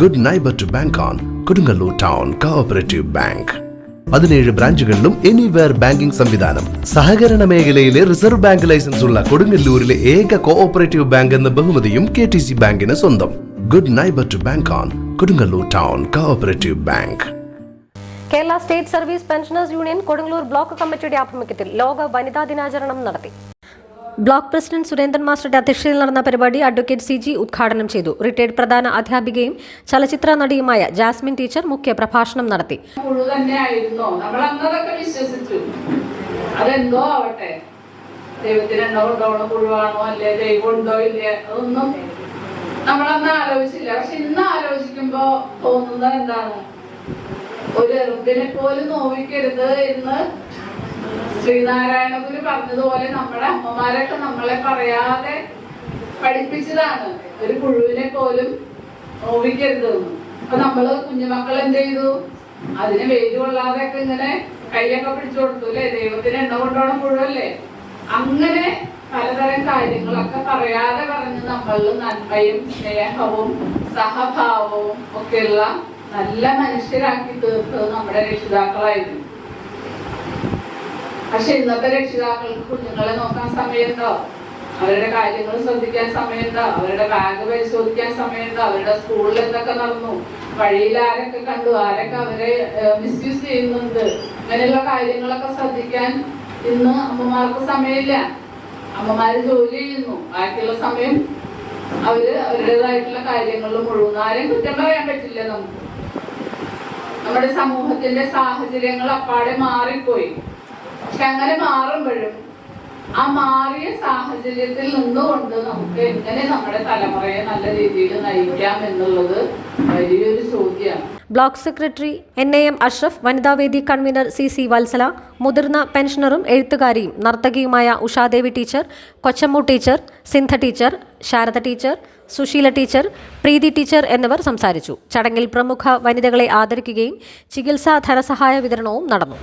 Good neighbour to bank on Kodungallur town cooperative bank പതിനേഴ് ബ്രാഞ്ചുകളിലും anywhere banking സംവിധാനം. സഹകരണ മേഖലയിലെ റിസർവ് ബാങ്ക് ലൈസൻസ് ഉള്ള കൊടുങ്ങല്ലൂരിലെ ഏക കോഓപ്പറേറ്റീവ് ബാങ്ക് എന്ന ബഹുമതിയും കെ ടി സി ബാങ്കിന് സ്വന്തം. Good neighbour to bank on Kodungallur town cooperative bank Kerala state service pensioners union Kodungallur block കമ്മിറ്റിയുടെ ആഭിമുഖ്യത്തിൽ ലോക വനിതാ ദിനാചരണം നടത്തി. ബ്ലോക്ക് പ്രസിഡന്റ് സുരേന്ദ്രൻ മാസ്റ്ററുടെ അധ്യക്ഷതയിൽ നടന്ന പരിപാടി അഡ്വക്കേറ്റ് സി ജി ഉദ്ഘാടനം ചെയ്തു. റിട്ടയർഡ് പ്രധാന അധ്യാപികയും ചലച്ചിത്ര നടിയുമായ ജാസ്മിൻ ടീച്ചർ മുഖ്യ പ്രഭാഷണം നടത്തി. അതെന്തോ ആവട്ടെ? ദൈവത്തിന് എണ്ണ കൊണ്ടുപോകണ പുഴുവാണോ അല്ലേ ദൈവം ഉണ്ടോ ഇല്ലേ അതൊന്നും നമ്മളന്ന് ആലോചിച്ചില്ല. പക്ഷെ ഇന്ന് ആലോചിക്കുമ്പോ തോന്നുന്നത് എന്താണ്? ഒരു എറുമ്പിനെ പോലും നോവിക്കരുത് എന്ന് ശ്രീനാരായണ ഗുരു പറഞ്ഞതുപോലെ നമ്മുടെ അമ്മമാരൊക്കെ നമ്മളെ പറയാതെ പഠിപ്പിച്ചതാണ്. ഒരു പുഴുവിനെ പോലും നോവിക്കരുത് എന്ന് അപ്പൊ നമ്മൾ കുഞ്ഞുമക്കൾ എന്ത് ചെയ്തു? അതിന് വെയിൽ കൊള്ളാതെയൊക്കെ ഇങ്ങനെ കൈയൊക്കെ പിടിച്ചു കൊടുത്തു അല്ലേ? ദൈവത്തിന് എണ്ണ കൊണ്ടോണം പുഴുവല്ലേ അങ്ങനെ പലതരം കാര്യങ്ങളൊക്കെ പറയാതെ പറഞ്ഞ് നമ്മളിൽ നന്മയും സ്നേഹവും സഹഭാവവും ഒക്കെയുള്ള നല്ല മനുഷ്യരാക്കി തീർത്തത് നമ്മുടെ രക്ഷിതാക്കളായിരുന്നു. പക്ഷെ ഇന്നത്തെ രക്ഷിതാക്കൾക്ക് കുഞ്ഞുങ്ങളെ നോക്കാൻ സമയമുണ്ടോ? അവരുടെ കാര്യങ്ങൾ ശ്രദ്ധിക്കാൻ സമയമുണ്ടോ? അവരുടെ ബാഗ് പരിശോധിക്കാൻ സമയമുണ്ടോ? അവരുടെ സ്കൂളിൽ എന്തൊക്കെ നടന്നു? വഴിയിൽ ആരൊക്കെ കണ്ടു? ആരൊക്കെ അവരെ മിസ്യൂസ് ചെയ്യുന്നുണ്ട്? അങ്ങനെയുള്ള കാര്യങ്ങളൊക്കെ ശ്രദ്ധിക്കാൻ ഇന്ന് അമ്മമാർക്ക് സമയമില്ല. അമ്മമാര് ജോലി ചെയ്യുന്നു. ബാക്കിയുള്ള സമയം അവർ അവരുടേതായിട്ടുള്ള കാര്യങ്ങളിൽ മുഴുവൻ ആരെയും കുറ്റം പറയാൻ പറ്റില്ല നമുക്ക്. നമ്മുടെ സമൂഹത്തിന്റെ സാഹചര്യങ്ങൾ അപ്പാടെ മാറിപ്പോയി. പക്ഷെ അങ്ങനെ മാറുമ്പോഴും ആ മാറിയ സാഹചര്യത്തിൽ നിന്നുകൊണ്ട് നമുക്ക് എങ്ങനെ നമ്മുടെ തലമുറയെ നല്ല രീതിയിൽ നയിക്കാം എന്നുള്ളത് വലിയൊരു ചോദ്യമാണ്. Block secretary N A M Ashraf Vanithavedi convener C C Vatsala മുതിർന്ന പെൻഷനറും എഴുത്തുകാരിയും നർത്തകിയുമായ Ushadevi teacher Kochammu teacher Sindha teacher Sharada teacher Susheela teacher Preethi teacher എന്നിവർ സംസാരിച്ചു. ചടങ്ങിൽ പ്രമുഖ വനിതകളെ ആദരിക്കുകയും ചികിത്സാ ധനസഹായ വിതരണവും നടന്നു.